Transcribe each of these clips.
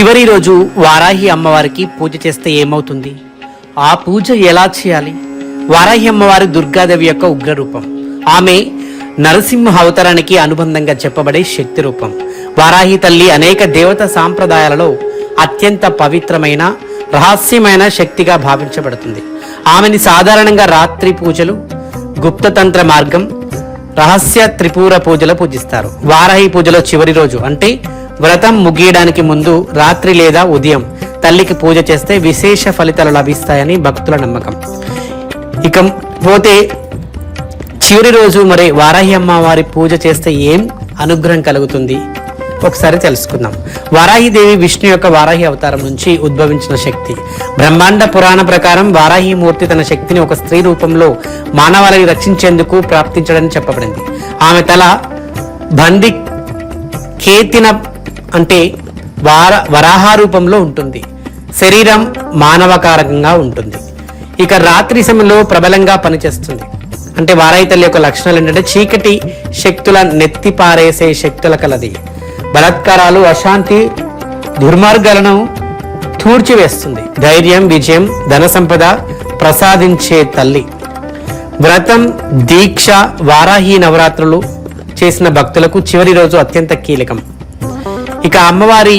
చివరి రోజు వారాహి అమ్మవారికి పూజ చేస్తే ఏమవుతుంది? ఆ పూజ ఎలా చేయాలి? వారాహి అమ్మవారి దుర్గాదేవి యొక్క ఉగ్రరూపం. ఆమె నరసింహ అవతారానికి అనుబంధంగా చెప్పబడే శక్తి రూపం. వారాహి తల్లి అనేక దేవత సాంప్రదాయాలలో అత్యంత పవిత్రమైన రహస్యమైన శక్తిగా భావించబడుతుంది. ఆమెని సాధారణంగా రాత్రి పూజలు గుప్తతంత్ర మార్గం రహస్య త్రిపుర పూజలు పూజిస్తారు. వారాహి పూజలో చివరి రోజు అంటే వ్రతం ముగియడానికి ముందు రాత్రి లేదా ఉదయం తల్లికి పూజ చేస్తే విశేష ఫలితాలు లభిస్తాయని భక్తుల నమ్మకం. ఇక పోతే చివరి రోజు మరి వారాహి అమ్మవారి పూజ చేస్తే ఏం అనుగ్రహం కలుగుతుంది? ఒకసారి తెలుసుకుందాం. వారాహిదేవి విష్ణు యొక్క వారాహి అవతారం నుంచి ఉద్భవించిన శక్తి. బ్రహ్మాండ పురాణ ప్రకారం వారాహి మూర్తి తన శక్తిని ఒక స్త్రీ రూపంలో మానవాళిని రక్షించేందుకు ప్రాప్తించడని చెప్పబడింది. ఆమె తల బంది కేతిన అంటే వార వరాహ రూపంలో ఉంటుంది. శరీరం మానవకారకంగా ఉంటుంది. ఇక రాత్రి సమయంలో ప్రబలంగా పనిచేస్తుంది. అంటే వారాయి తల్లి యొక్క లక్షణాలు ఏంటంటే చీకటి శక్తుల నెత్తి పారేసే శక్తుల కలది. బలాత్కారాలు అశాంతి దుర్మార్గాలను తూర్చివేస్తుంది. ధైర్యం విజయం ధన సంపద ప్రసాదించే తల్లి. వ్రతం దీక్ష వారాహి నవరాత్రులు చేసిన భక్తులకు చివరి రోజు అత్యంత కీలకం. ఇక అమ్మవారి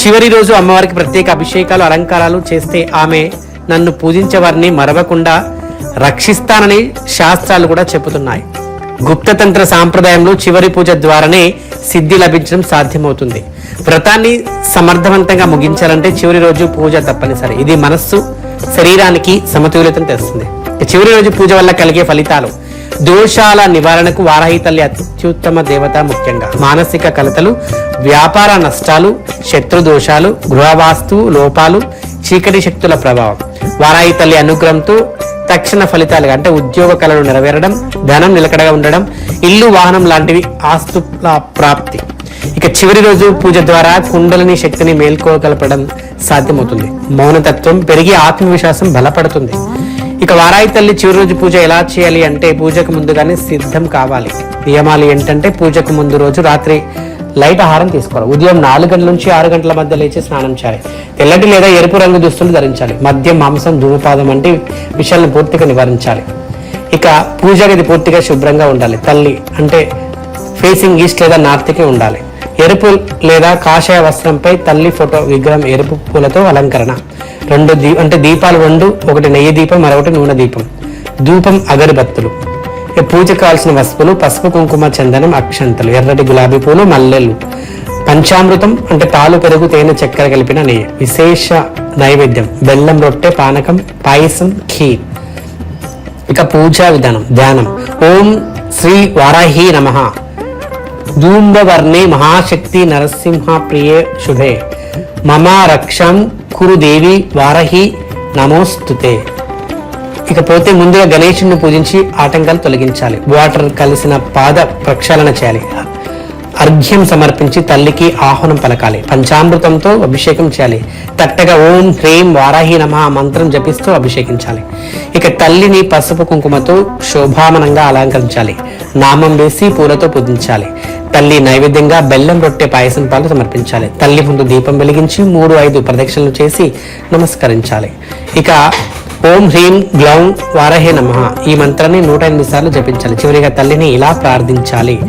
చివరి రోజు అమ్మవారికి ప్రత్యేక అభిషేకాలు అలంకారాలు చేస్తే ఆమె నన్ను పూజించేవారిని మరవకుండా రక్షిస్తానని శాస్త్రాలు కూడా చెబుతున్నాయి. గుప్తతంత్ర సాంప్రదాయంలో చివరి పూజ ద్వారానే సిద్ధి లభించడం సాధ్యమవుతుంది. వ్రతాన్ని సమర్థవంతంగా ముగించాలంటే చివరి రోజు పూజ తప్పనిసరి. ఇది మనస్సు శరీరానికి సమతుల్యతను తెస్తుంది. చివరి రోజు పూజ వల్ల కలిగే ఫలితాలు. దోషాల నివారణకు వారాహి తల్లి అత్యుత్తమ దేవత ముఖ్యంగా. మానసిక కలతలు వ్యాపార నష్టాలు శత్రు దోషాలు గృహవాస్తు లోపాలు చీకటి శక్తుల ప్రభావం. వారాయి తల్లి అనుగ్రహంతో తక్షణ ఫలితాలు అంటే ఉద్యోగ కళలు నెరవేరడం ధనం నిలకడగా ఉండడం ఇల్లు వాహనం లాంటివి ఆస్తుల ప్రాప్తి. ఇక చివరి రోజు పూజ ద్వారా కుండలిని శక్తిని మేల్కోగలపడం సాధ్యమవుతుంది. మౌనతత్వం పెరిగి ఆత్మవిశ్వాసం బలపడుతుంది. ఇక వారాయి తల్లి చివరి రోజు పూజ ఎలా చేయాలి అంటే పూజకు ముందుగానే సిద్ధం కావాలి. నియమాలు ఏంటంటే పూజకు ముందు రోజు రాత్రి లైట్ ఆహారం తీసుకోవాలి. ఉదయం నాలుగు గంటల నుంచి ఆరు గంటల మధ్య లేచి స్నానం చేయాలి. తెల్లటి లేదా ఎరుపు రంగు దుస్తులు ధరించాలి. మద్యం మాంసం ధూమపాదం వంటి విషయాలను పూర్తిగా నివారించాలి. ఇక పూజ గది పూర్తిగా శుభ్రంగా ఉండాలి. తల్లి అంటే ఫేసింగ్ ఈస్ట్ లేదా నార్త్కి ఉండాలి. ఎరుపు లేదా కాషాయ వస్త్రంపై తల్లి ఫోటో విగ్రహం ఎరుపు పూలతో అలంకరణ. రెండు దీ అంటే దీపాలు రెండు ఒకటి నెయ్యి దీపం మరొకటి నూనె దీపం. ధూపం అగరబత్తులు. ఇక పూజకు కావాల్సిన వస్తువులు పసుపు కుంకుమ చందనం అక్షంతలు ఎర్రటి గులాబీ పూలు మల్లెలు. పంచామృతం అంటే పాలు పెరుగు తేనె చక్కెర కలిపిన నెయ్యి. విశేష నైవేద్యం. బెల్లం రొట్టె పానకం పాయసం ఖీర్ ఇక పూజా విధానం ధ్యానం. ఓం శ్రీ వారాహి నమ. ధూంబవర్ణే మహాశక్తి నరసింహ ప్రియే శుభే. మమ రక్షం కురు దేవి వారహి నమోస్తుతే. ఇకపోతే ముందుగా గణేషుణ్ణి పూజించి ఆటంకాలు తొలగించాలి. వాటర్ కలిసిన పాద ప్రక్షాళన చేయాలి. అర్ఘ్యం సమర్పించి తల్లికి ఆహ్వానం పలకాలి. పంచామృతంతో అభిషేకం చేయాలి. తట్టగా ఓం హ్రీం వారాహి నమ మంత్రం జపిస్తూ అభిషేకించాలి. ఇక తల్లిని పసుపు కుంకుమతో శోభామనంగా అలంకరించాలి. నామం వేసి పూలతో పూజించాలి. తల్లి నైవేద్యంగా బెల్లం రొట్టె పాయసం పాలు సమర్పించాలి. తల్లి ముందు దీపం వెలిగించి మూడు ఐదు ప్రదక్షిణలు చేసి నమస్కరించాలి. ఇక ఓం హ్రీం గ్లౌం వారహే నమ ఈ మంత్రాన్ని నూట ఎనిమిది సార్లు జపించాలి. చివరిగా తల్లిని ఇలా ప్రార్థించాలి.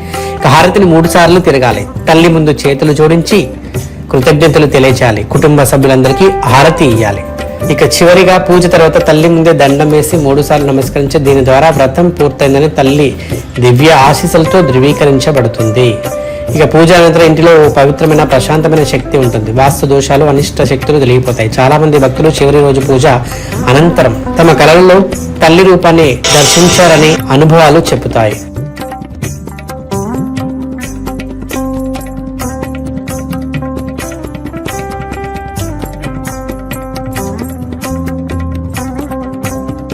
హారతిని మూడు సార్లు తిరగాలి. తల్లి ముందు చేతులు జోడించి కృతజ్ఞతలు తెలియచేయాలి కుటుంబ సభ్యులందరికీ హారతి ఇవ్వాలి ఇక చివరిగా పూజ తర్వాత తల్లి ముందే దండం వేసి మూడు సార్లు నమస్కరించి దీని ద్వారా వ్రతం పూర్తయిందని తల్లి దివ్య ఆశీస్సులతో ధృవీకరించబడుతుంది. ఇక పూజ అనంతరం ఇంటిలో ఓ పవిత్రమైన ప్రశాంతమైన శక్తి ఉంటుంది. వాస్తు దోషాలు అనిష్ట శక్తులు తెలిగిపోతాయి. చాలా మంది భక్తులు చివరి రోజు పూజ అనంతరం తమ కళలలో తల్లి రూపాన్ని దర్శించారనే అనుభవాలు చెబుతాయి.